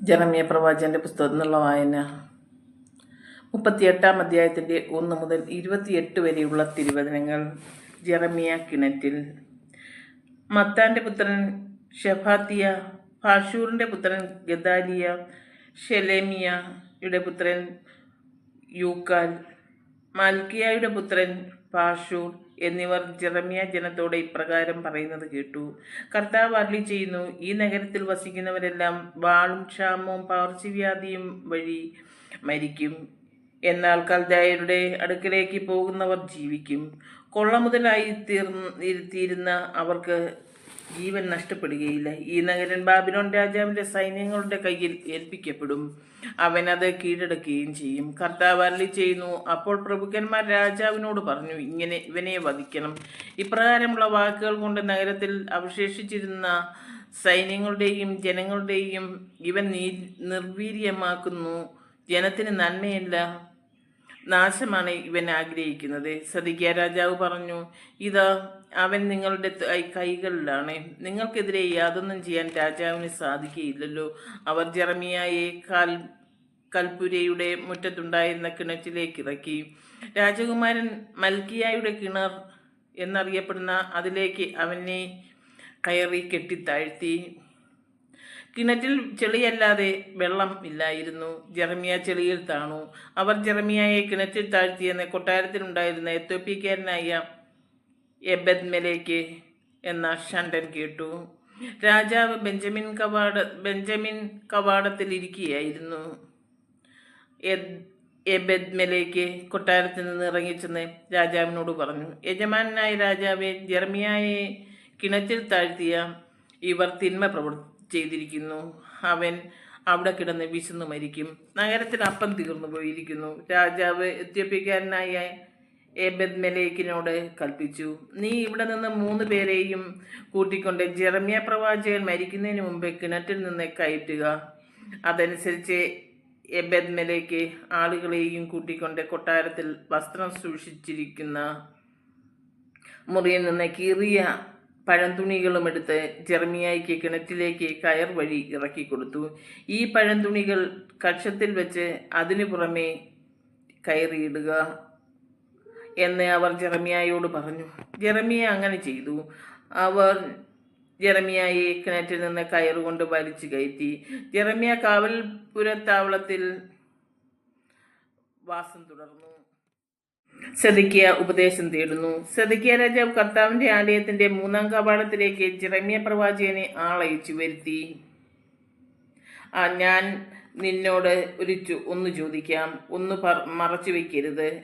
ജനമിയ പ്രവാചന്റെ പുസ്തകത്തിൽ നിന്നുള്ള വായന. മുപ്പത്തിയെട്ടാം അധ്യായത്തിന്റെ ഒന്ന് മുതൽ ഇരുപത്തിയെട്ട് വരെയുള്ള തിരുവചനങ്ങൾ ജെറമിയ കിണറ്റിൽ. മത്താന്റെ പുത്രൻ ഷെഫാത്തിയ ഫാഷൂറിന്റെ പുത്രൻ ഗദാലിയ ഷെലേമിയയുടെ പുത്രൻ യൂക്കാൽ മാൽക്കിയായുടെ പുത്രൻ പാഷൂർ എന്നിവർ ജെറമിയ ജനത്തോട് ഇപ്രകാരം പറയുന്നത് കേട്ടു. കർത്താവ് അരുളി ചെയ്യുന്നു ഈ നഗരത്തിൽ വസിക്കുന്നവരെല്ലാം വാളും ക്ഷാമവും പകർച്ചവ്യാധിയും വഴി മരിക്കും. എന്നാൽ കൽദായരുടെ അടുക്കലേക്ക് പോകുന്നവർ ജീവിക്കും. കൊള്ള മുതലായി തീർന്ന അവർക്ക് ജീവൻ നഷ്ടപ്പെടുകയില്ല. ഈ നഗരൻ ബാബിലോൺ രാജാവിന്റെ സൈന്യങ്ങളുടെ കയ്യിൽ ഏൽപ്പിക്കപ്പെടും. അവൻ അത് കീഴടക്കുകയും ചെയ്യും. കർത്താവ് അരളി ചെയ്യുന്നു അപ്പോൾ പ്രഭുക്കന്മാർ രാജാവിനോട് പറഞ്ഞു ഇങ്ങനെ ഇവനെ വധിക്കണം. ഇപ്രകാരമുള്ള വാക്കുകൾ കൊണ്ട് നഗരത്തിൽ അവശേഷിച്ചിരുന്ന സൈന്യങ്ങളുടെയും ജനങ്ങളുടെയും ഇവൻ നീ നിർവീര്യമാക്കുന്നു. ജനത്തിന് നന്മയല്ല. നാശമാണ് ഇവൻ ആഗ്രഹിക്കുന്നത്. സദിക്ക രാജാവ് പറഞ്ഞു ഇതാ അവൻ നിങ്ങളുടെ കൈകളിലാണ്. നിങ്ങൾക്കെതിരെ യാതൊന്നും ചെയ്യാൻ രാജാവിന് സാധിക്കുകയില്ലല്ലോ. അവർ ജെറമിയായെ കാൽ കൽപുരയുടെ മുറ്റത്തുണ്ടായിരുന്ന കിണറ്റിലേക്ക് ഇറക്കി. രാജകുമാരൻ മൽക്കിയായുടെ കിണർ എന്നറിയപ്പെടുന്ന അതിലേക്ക് അവനെ കയറി കെട്ടിത്താഴ്ത്തി. കിണറ്റിൽ ചെളിയല്ലാതെ വെള്ളം ഇല്ലായിരുന്നു. ജെറമിയ ചെളിയിൽ താണു. അവർ ജെറമിയായെ കിണറ്റിൽ താഴ്ത്തിയെന്ന് കൊട്ടാരത്തിലുണ്ടായിരുന്ന എത്തോപ്യക്കാരനായ എബദ്മലേക്ക് എന്ന ഷണ്ടൻ കേട്ടു. രാജാവ് ബെഞ്ചമിൻ കവാട ബെഞ്ചമിൻ കവാടത്തിൽ ഇരിക്കുകയായിരുന്നു. എബദ്മലേക്ക് കൊട്ടാരത്തിൽ നിന്ന് ഇറങ്ങിച്ചെന്ന് രാജാവിനോട് പറഞ്ഞു യജമാനായ രാജാവെ ജെർമിയായെ കിണറ്റിൽ താഴ്ത്തിയ ഇവർ തിന്മ പ്രവർ ചെയ്തിരിക്കുന്നു. അവൻ അവിടെ കിടന്ന് വിശന്നു മരിക്കും. നഗരത്തിൽ അപ്പം തീർന്നു പോയിരിക്കുന്നു. രാജാവ് എത്യോപ്യക്കാരനായ ഏബദ് മെലേക്കിനോട് കൽപ്പിച്ചു നീ ഇവിടെ നിന്ന് മൂന്ന് പേരെയും കൂട്ടിക്കൊണ്ട് ജെറമിയ പ്രവാചകൻ മരിക്കുന്നതിന് മുമ്പ് കിണറ്റിൽ നിന്ന് കയറ്റുക. അതനുസരിച്ച് എബദ് മെലേക്ക് ആളുകളെയും കൂട്ടിക്കൊണ്ട് കൊട്ടാരത്തിൽ വസ്ത്രം സൂക്ഷിച്ചിരിക്കുന്ന മുറിയിൽ നിന്ന് കീറിയ പഴന്തുണികളും എടുത്ത് ജെർമിയായിക്ക് കിണറ്റിലേക്ക് കയർ വഴി ഇറക്കി കൊടുത്തു. ഈ പഴന്തുണികൾ കക്ഷത്തിൽ വെച്ച് അതിനു പുറമെ കയറിയിടുക എന്ന് അവർ ജെറമിയായോട് പറഞ്ഞു. ജെറമിയ അങ്ങനെ ചെയ്തു. അവർ ജെറമിയായെ കിണറ്റിൽ നിന്ന് കയറുകൊണ്ട് വലിച്ചു കയറ്റി. ജെറമിയ കാവൽപുരത്താവളത്തിൽ വാസം തുടർന്നു. സെദിക്കിയ ഉപദേശം തേടുന്നു. സെദിക്കിയ രാജാവ് കർത്താവിന്റെ ആലയത്തിന്റെ മൂന്നാം കവാടത്തിലേക്ക് ജെറമിയ പ്രവാചകനെ ആളയച്ചു വരുത്തി. ആ ഞാൻ നിന്നോട് ഒരു ഒന്ന് ചോദിക്കാം. ഒന്ന് മറച്ചു വെക്കരുത്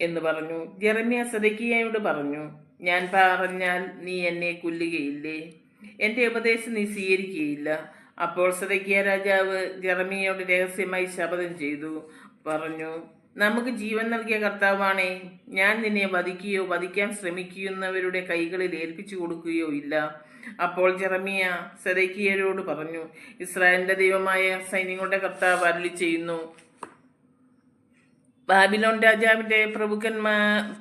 എന്ന് പറഞ്ഞു. ജെറമിയ സദക്കിയയോട് പറഞ്ഞു ഞാൻ പറഞ്ഞാൽ നീ എന്നെ കൊല്ലുകയില്ലേ? എന്റെ ഉപദേശം നീ സ്വീകരിക്കുകയില്ല. അപ്പോൾ സദക്കിയ രാജാവ് ജെറമിയയോട് രഹസ്യമായി ശപഥം ചെയ്തു. പറഞ്ഞു നമുക്ക് ജീവൻ നൽകിയ കർത്താവാണേ ഞാൻ നിന്നെ വധിക്കുകയോ വധിക്കാൻ ശ്രമിക്കുന്നവരുടെ കൈകളിൽ ഏൽപ്പിച്ചു കൊടുക്കുകയോ ഇല്ല. അപ്പോൾ ജെറമിയ സെറേക്കിയരോട് പറഞ്ഞു ഇസ്രായേലിന്റെ ദൈവമായ സൈന്യങ്ങളുടെ കർത്താവ് അരുളി ചെയ്യുന്നു. ബാബിലോൺ രാജാവിന്റെ പ്രഭുക്കന്മാ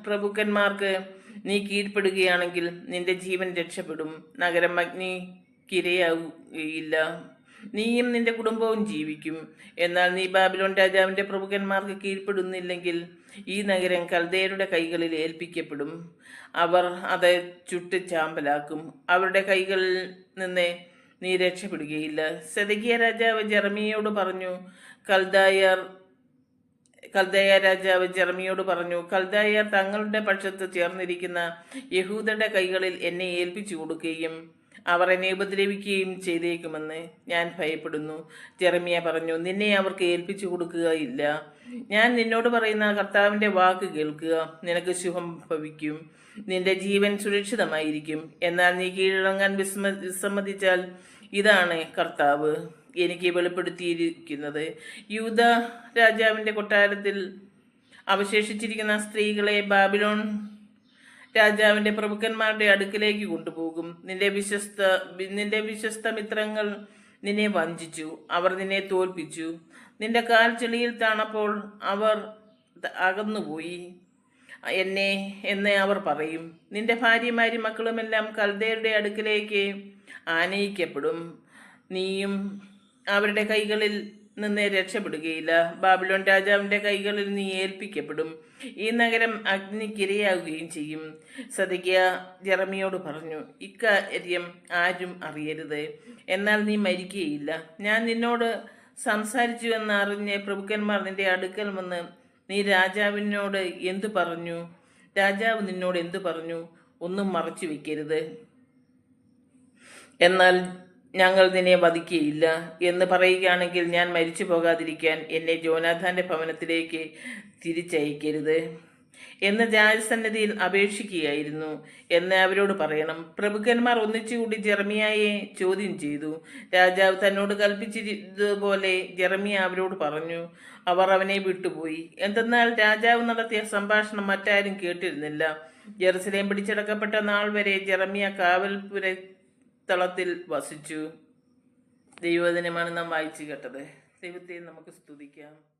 പ്രഭുക്കന്മാർക്ക് നീ കീഴ്പ്പെടുകയാണെങ്കിൽ നിന്റെ ജീവൻ രക്ഷപ്പെടും. നഗരം അഗ്നിക്കിരയാവുകയില്ല. നീയും നിന്റെ കുടുംബവും ജീവിക്കും. എന്നാൽ നീ ബാബിലോൺ രാജാവിന്റെ പ്രമുഖന്മാർക്ക് കീഴ്പ്പെടുന്നില്ലെങ്കിൽ ഈ നഗരം കൽദയരുടെ കൈകളിൽ ഏൽപ്പിക്കപ്പെടും. അവർ അത് ചുട്ട് ചാമ്പലാക്കും. അവരുടെ കൈകളിൽ നിന്ന് നീ രക്ഷപ്പെടുകയില്ല. സെതകിയ രാജാവ് ജെറമിയോട് പറഞ്ഞു കൽദായർ കൽദയ രാജാവ് ജെറമിയോട് പറഞ്ഞു കൽദായർ തങ്ങളുടെ പക്ഷത്ത് ചേർന്നിരിക്കുന്ന യഹൂദന്റെ കൈകളിൽ എന്നെ ഏൽപ്പിച്ചു കൊടുക്കുകയും അവർ എന്നെ ഉപദ്രവിക്കുകയും ചെയ്തേക്കുമെന്ന് ഞാൻ ഭയപ്പെടുന്നു. ജെറമിയ പറഞ്ഞു നിന്നെ അവർക്ക് ഏൽപ്പിച്ചു കൊടുക്കുകയില്ല ഞാൻ നിന്നോട് പറയുന്ന കർത്താവിന്റെ വാക്ക് കേൾക്കുക. നിനക്ക് ശുഭം ഭവിക്കും. നിന്റെ ജീവൻ സുരക്ഷിതമായിരിക്കും. എന്നാൽ നീ കീഴടങ്ങാൻ വിസ്മ വിസമ്മതിച്ചാൽ ഇതാണ് കർത്താവ് എനിക്ക് വെളിപ്പെടുത്തിയിരിക്കുന്നത്. യൂത രാജാവിന്റെ കൊട്ടാരത്തിൽ അവശേഷിച്ചിരിക്കുന്ന സ്ത്രീകളെ ബാബിലോൺ രാജാവിന്റെ പ്രഭുക്കന്മാരുടെ അടുക്കിലേക്ക് കൊണ്ടുപോകും. നിന്റെ വിശ്വസ്ത നിന്റെ വിശ്വസ്ത മിത്രങ്ങൾ നിന്നെ വഞ്ചിച്ചു. അവർ നിന്നെ തോൽപ്പിച്ചു. നിന്റെ കാൽ ചെളിയിൽ താണപ്പോൾ അവർ അകന്നുപോയി. എന്നെ എന്ന് അവർ പറയും. നിന്റെ ഭാര്യമാരും മക്കളുമെല്ലാം കൽദയുടെ അടുക്കിലേക്ക് ആനയിക്കപ്പെടും. നീയും അവരുടെ കൈകളിൽ നിന്ന് രക്ഷപ്പെടുകയില്ല. ബാബിലോൺ രാജാവിന്റെ കൈകളിൽ നീ ഏൽപ്പിക്കപ്പെടും. ഈ നഗരം അഗ്നിക്കിരയാകുകയും ചെയ്യും. സദിക്ക ജെറമിയോട് പറഞ്ഞു ഇക്കാര്യം ആരും അറിയരുത്. എന്നാൽ നീ മരിക്കുകയില്ല. ഞാൻ നിന്നോട് സംസാരിച്ചു എന്നറിഞ്ഞ് പ്രഭുക്കന്മാർ നിന്റെ അടുക്കൽ വന്ന് നീ രാജാവിനോട് എന്തു പറഞ്ഞു? രാജാവ് നിന്നോട് എന്തു പറഞ്ഞു? ഒന്നും മറച്ചു വെക്കരുത്. എന്നാൽ ഞങ്ങൾ നിന്നെ വധിക്കുകയില്ല എന്ന് പറയുകയാണെങ്കിൽ ഞാൻ മരിച്ചു പോകാതിരിക്കാൻ എന്നെ ജോനാഥാന്റെ ഭവനത്തിലേക്ക് തിരിച്ചയക്കരുത് എന്ന് രാജസന്നിധിയിൽ അപേക്ഷിക്കുകയായിരുന്നു എന്ന് അവരോട് പറയണം. പ്രഭുക്കന്മാർ ഒന്നിച്ചുകൂടി ജെറമിയായെ ചോദ്യം ചെയ്തു. രാജാവ് തന്നോട് കൽപ്പിച്ചതുപോലെ ജെറമിയ അവരോട് പറഞ്ഞു അവർ അവനെ വിട്ടുപോയി. എന്തെന്നാൽ രാജാവ് നടത്തിയ സംഭാഷണം മറ്റാരും കേട്ടിരുന്നില്ല. ജെറുസലേം പിടിച്ചടക്കപ്പെട്ട നാൾ വരെ ജെറമിയ കാവൽപുര തളത്തിൽ വസിച്ചു. ദൈവദിനമാണ് നാം വായിച്ചു കേട്ടത്. ദൈവത്തെ നമുക്ക് സ്തുതിക്കാം.